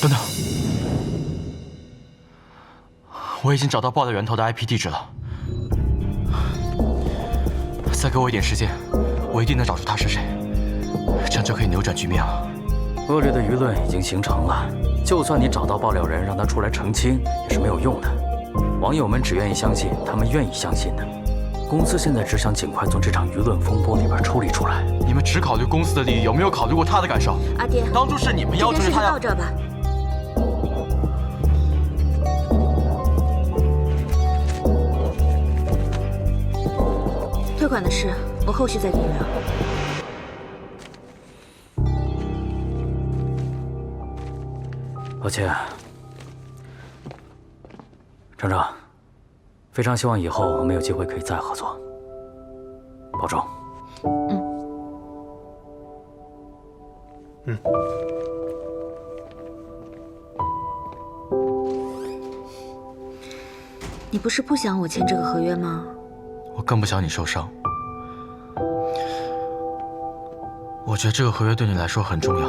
等等，我已经找到爆料源头的 IP 地址了。再给我一点时间，我一定能找出他是谁，这样就可以扭转局面了。恶劣的舆论已经形成了，就算你找到爆料人，让他出来澄清，也是没有用的。网友们只愿意相信他们愿意相信的。公司现在只想尽快从这场舆论风波里边抽离出来。你们只考虑公司的利益，有没有考虑过他的感受？阿爹，当初是你们要求他要。到这吧。退款的事，我后续再跟你聊。抱歉，程程，非常希望以后我们有机会可以再合作，保重。嗯。嗯。你不是不想我签这个合约吗？我更不想你受伤。我觉得这个合约对你来说很重要，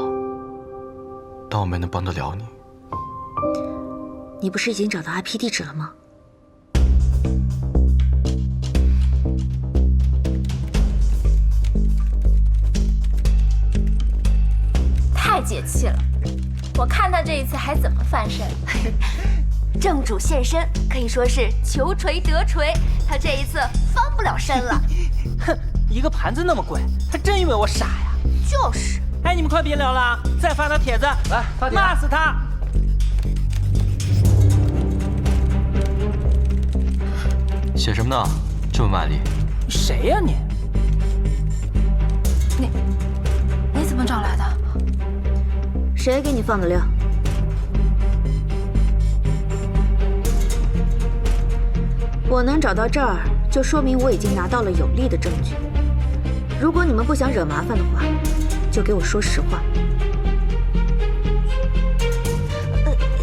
但我没能帮得了你。你不是已经找到 IP 地址了吗？太解气了！我看他这一次还怎么翻身。正主现身，可以说是求锤得锤。他这一次翻不了身了。哼，一个盘子那么贵，他真以为我傻呀？就是。哎，你们快别聊了，再发他帖子，来发帖骂死他！写什么呢？这么卖力？谁呀你？你你怎么找来的？谁给你放的料？我能找到这儿，就说明我已经拿到了有力的证据。如果你们不想惹麻烦的话，就给我说实话。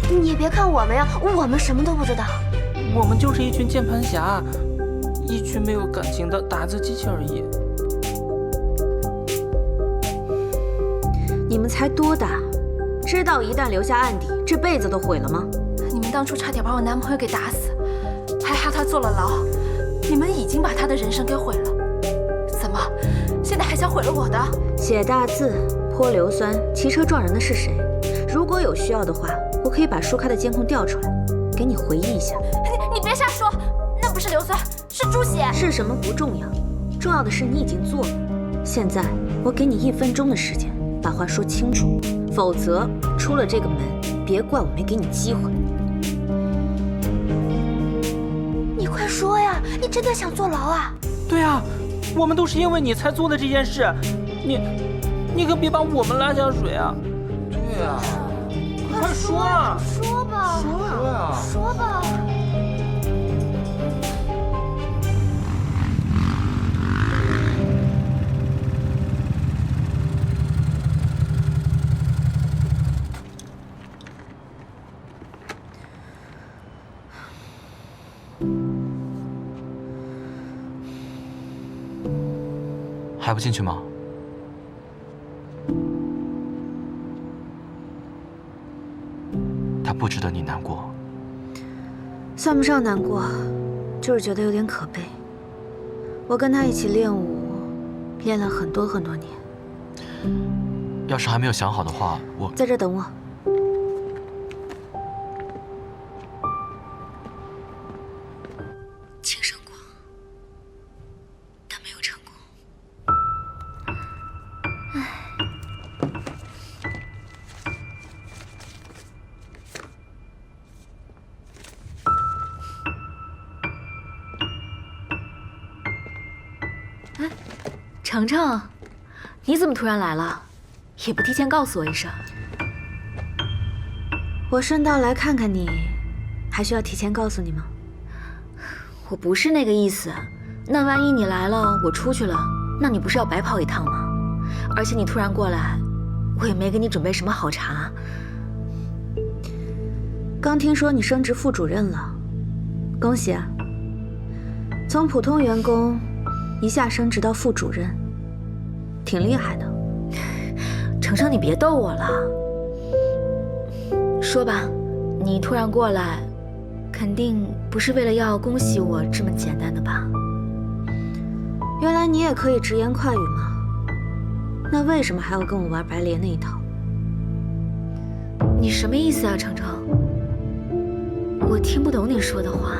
你别看我们呀，我们什么都不知道。我们就是一群键盘侠，一群没有感情的打字机器而已。你们才多大，知道一旦留下案底，这辈子都毁了吗？你们当初差点把我男朋友给打死，坐了牢。你们已经把他的人生给毁了，怎么，现在还想毁了我的？写大字、泼硫酸、骑车撞人的是谁？如果有需要的话，我可以把舒开的监控调出来，给你回忆一下。你别瞎说，那不是硫酸，是猪血。是什么不重要，重要的是你已经做了。现在我给你一分钟的时间，把话说清楚，否则出了这个门，别怪我没给你机会。你真的想坐牢啊？对啊，我们都是因为你才做的这件事，你，你可别把我们拉下水啊！对啊，快说啊！说吧，说呀，说吧。还不进去吗？他不值得你难过。算不上难过，就是觉得有点可悲。我跟他一起练武，练了很多很多年。要是还没有想好的话，我在这等我。程程，你怎么突然来了？也不提前告诉我一声。我顺道来看看你，还需要提前告诉你吗？我不是那个意思。那万一你来了，我出去了，那你不是要白跑一趟吗？而且你突然过来，我也没给你准备什么好茶。刚听说你升职副主任了，恭喜啊！从普通员工一下升职到副主任，挺厉害的。程程，你别逗我了。说吧，你突然过来，肯定不是为了要恭喜我这么简单的吧？原来你也可以直言快语吗？那为什么还要跟我玩白莲那一套？你什么意思啊，程程？我听不懂你说的话。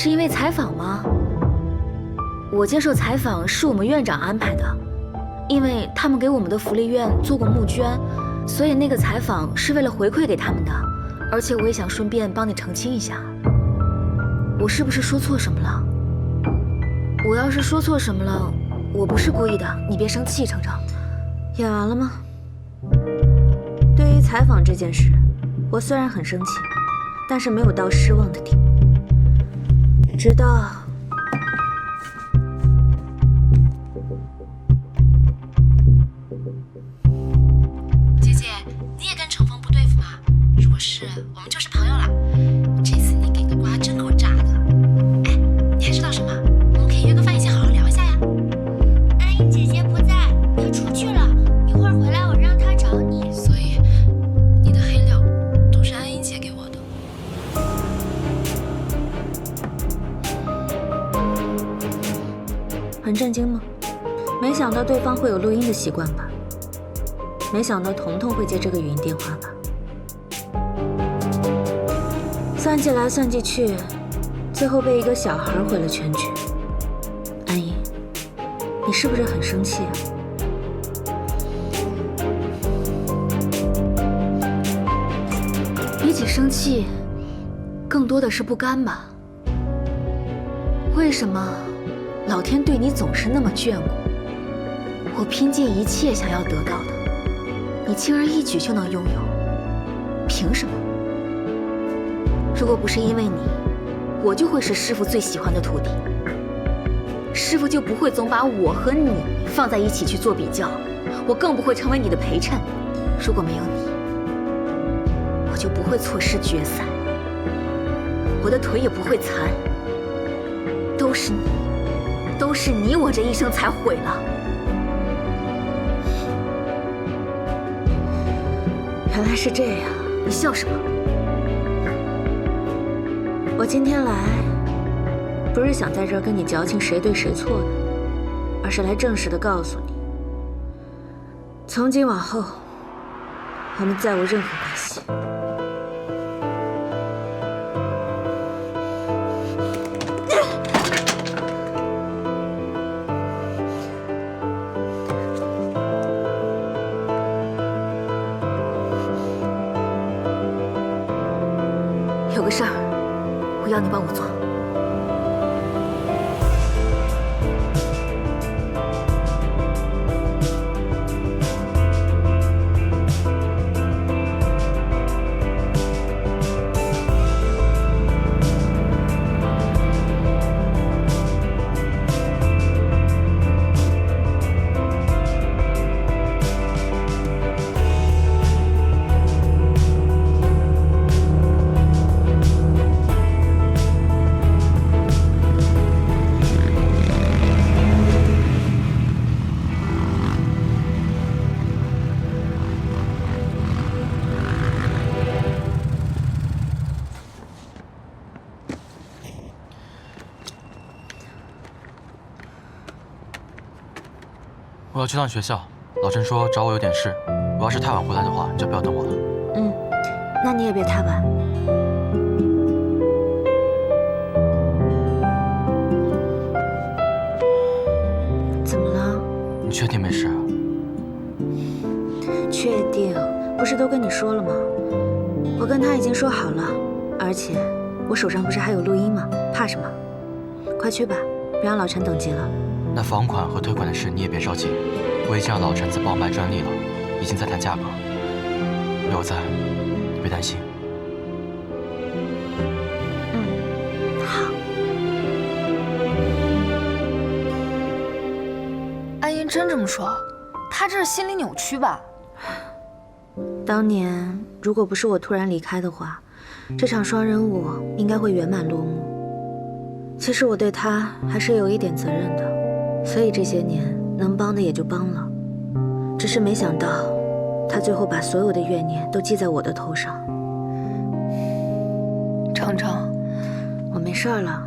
是因为采访吗？我接受采访是我们院长安排的，因为他们给我们的福利院做过募捐，所以那个采访是为了回馈给他们的。而且我也想顺便帮你澄清一下，我是不是说错什么了？我要是说错什么了，我不是故意的，你别生气，程程。演完了吗？对于采访这件事，我虽然很生气，但是没有到失望的地步。知道姐姐，你也跟程峰不对付吗？如果是，我们就是朋友对方会有录音的习惯吧？没想到彤彤会接这个语音电话吧？算计来算计去，最后被一个小孩毁了全局。安怡，你是不是很生气啊？比起生气，更多的是不甘吧？为什么老天对你总是那么眷顾？我拼尽一切想要得到的，你轻而易举就能拥有，凭什么？如果不是因为你，我就会是师傅最喜欢的徒弟，师傅就不会总把我和你放在一起去做比较，我更不会成为你的陪衬。如果没有你，我就不会错失决赛，我的腿也不会残。都是你，都是你，我这一生才毁了。原来是这样。你笑什么？我今天来，不是想在这儿跟你矫情谁对谁错的，而是来正式的告诉你，从今往后，我们再无任何关系。要你帮我做。我要去趟学校，老陈说找我有点事，我要是太晚回来的话，你就不要等我了。嗯，那你也别太晚。怎么了？你确定没事啊？确定？不是都跟你说了吗？我跟他已经说好了，而且我手上不是还有录音吗？怕什么？快去吧，别让老陈等急了。那房款和退款的事你也别着急，我已经让老陈在报卖专利了，已经在谈价格。有我在，你别担心。嗯，好。安英真这么说，他这是心理扭曲吧？当年如果不是我突然离开的话，这场双人舞应该会圆满落幕。其实我对他还是有一点责任的，所以这些年能帮的也就帮了，只是没想到他最后把所有的怨念都记在我的头上。程程，我没事了。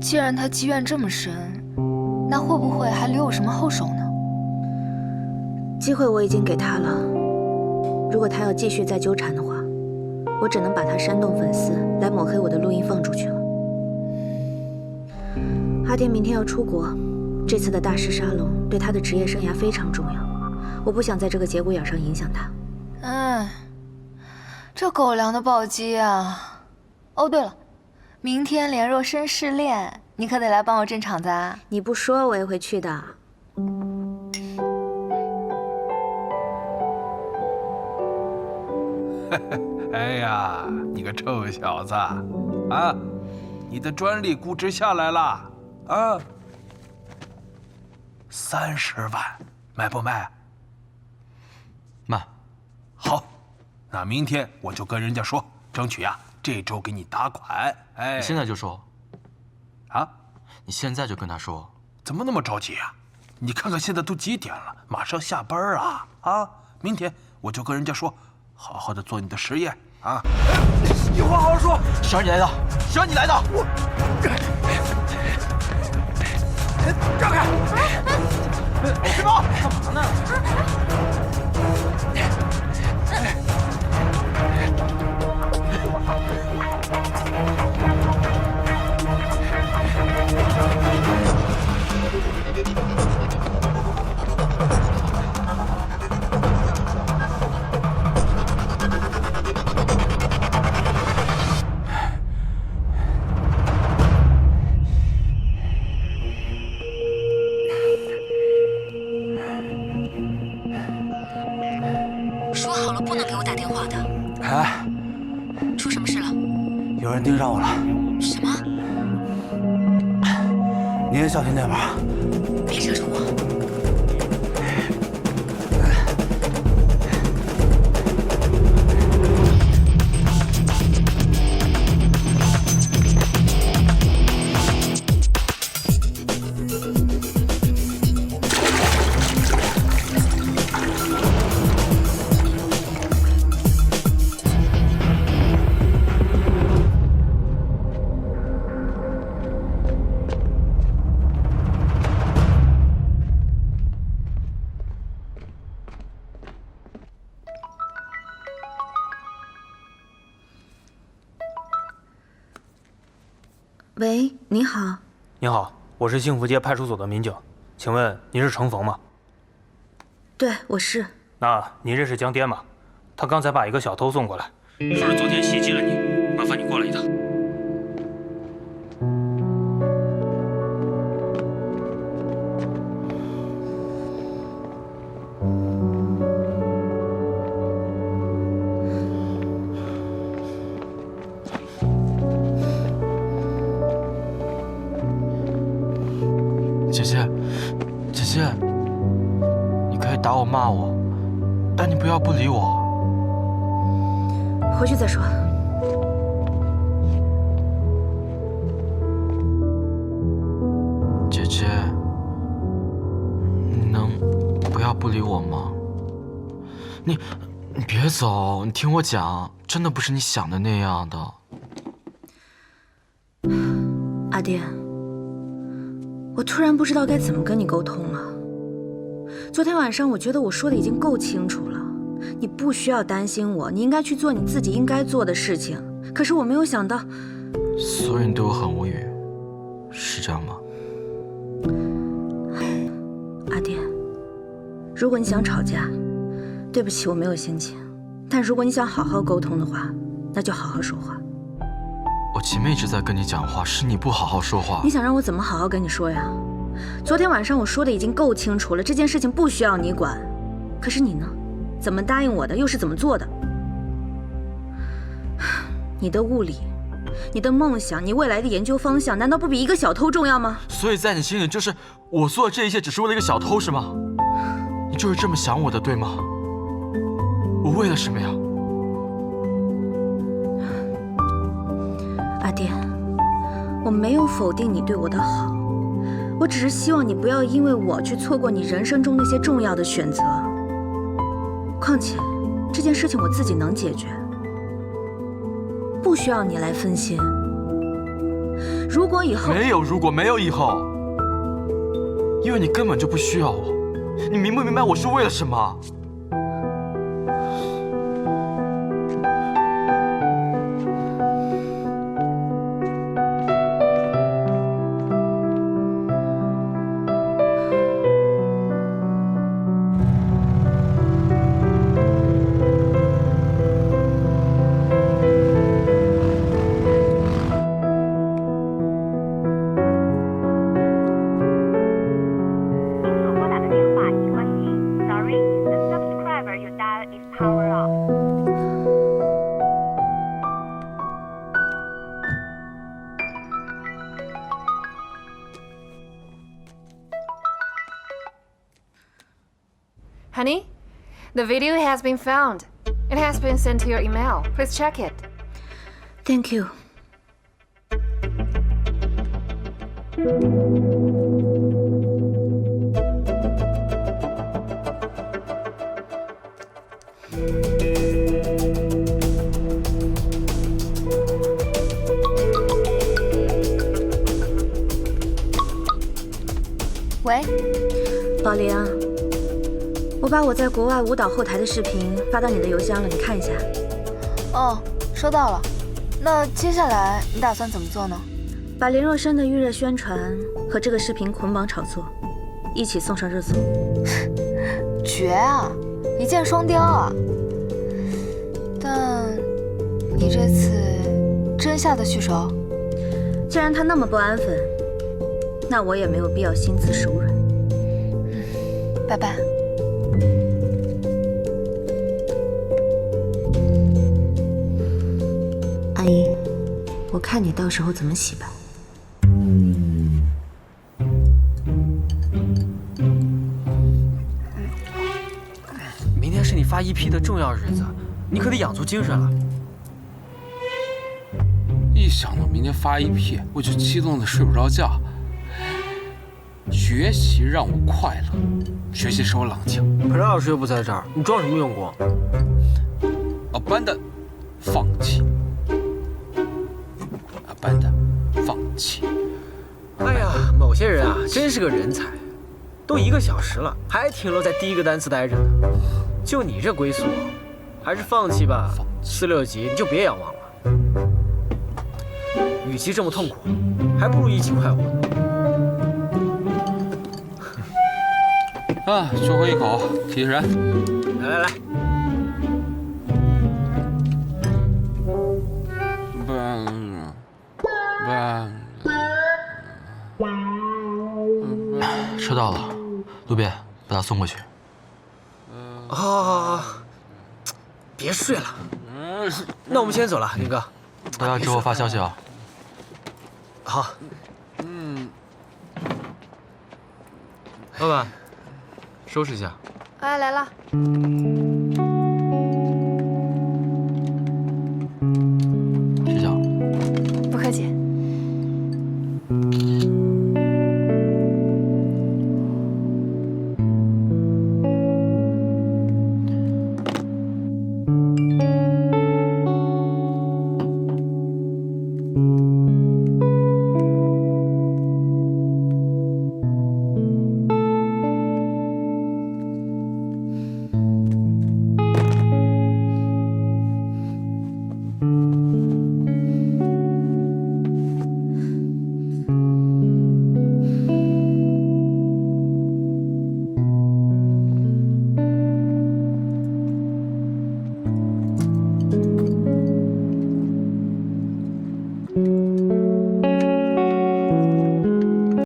既然他积怨这么深，那会不会还留有什么后手呢？机会我已经给他了，如果他要继续再纠缠的话，我只能把他煽动粉丝来抹黑我的录音放出去了。阿天明天要出国，这次的大师沙龙对他的职业生涯非常重要，我不想在这个节骨眼上影响他。嗯，这狗粮的暴击啊！哦，对了，明天连若生试炼，你可得来帮我镇场子啊！你不说我也会去的。哎呀，你个臭小子，啊，你的专利估值下来了，啊，三十万，卖不卖？卖。好，那明天我就跟人家说，争取呀这周给你打款。哎，你现在就说。啊？你现在就跟他说。怎么那么着急啊？你看看现在都几点了，马上下班啊！啊，明天我就跟人家说。好好的做你的实验啊！有话好好说。谁让你来的？谁让你来的？我让开！师傅，干嘛呢？了？什么？你也小心点吧。别惹着我。喂，你好。你好，我是幸福街派出所的民警，请问您是程逢吗？对，我是。那您认识江颠吗？他刚才把一个小偷送过来，说是昨天袭击了你，骂我，但你不要不理我。回去再说。姐姐，你能不要不理我吗？你，你别走，你听我讲，真的不是你想的那样的。阿爹，然不知道该怎么跟你沟通了。昨天晚上，我觉得我说的已经够清楚了，你不需要担心我，你应该去做你自己应该做的事情。可是我没有想到，所以你对我很无语，是这样吗？阿爹，如果你想吵架，对不起，我没有心情。但如果你想好好沟通的话，那就好好说话。我前面一直在跟你讲话，是你不好好说话。你想让我怎么好好跟你说呀？昨天晚上我说的已经够清楚了，这件事情不需要你管。可是你呢？怎么答应我的？又是怎么做的？你的物理，你的梦想，你未来的研究方向，难道不比一个小偷重要吗？所以在你心里，就是我做的这一切只是为了一个小偷，是吗？你就是这么想我的，对吗？我为了什么呀？阿爹，我没有否定你对我的好。我只是希望你不要因为我去错过你人生中那些重要的选择。况且，这件事情我自己能解决，不需要你来分心。如果以后没有如果，没有以后，因为你根本就不需要我。你明不明白我是为了什么？the video has been found. It has been sent to your email. Please check it. Thank you。喂，宝玲， 我把我在国外舞蹈后台的视频发到你的邮箱了，你看一下。哦，收到了。那接下来你打算怎么做呢？把林若生的预热宣传和这个视频捆绑炒作，一起送上热搜。绝啊，一箭双雕啊！但你这次真下得去手？既然他那么不安分，那我也没有必要心慈手软。嗯拜拜。阿姨，我看你到时候怎么洗吧。明天是你发一批的重要日子，你可得养足精神了。一想到明天发一批我就激动的睡不着觉。学习让我快乐，学习使我冷静。裴老师又不在这儿，你装什么用功？abandon，放弃。abandon，放弃。哎呀，某些人啊，真是个人才，都一个小时了，还停留在第一个单词待着呢。就你这龟速，还是放弃吧。四六级你就别仰望了。与其这么痛苦，还不如一起快活啊，最后一口，提神。来来来，半半。车到了，路边把他送过去。好好好好，别睡了。那我们先走了，林哥。大家之后发消息啊。好。嗯。老板，收拾一下。哎，来了。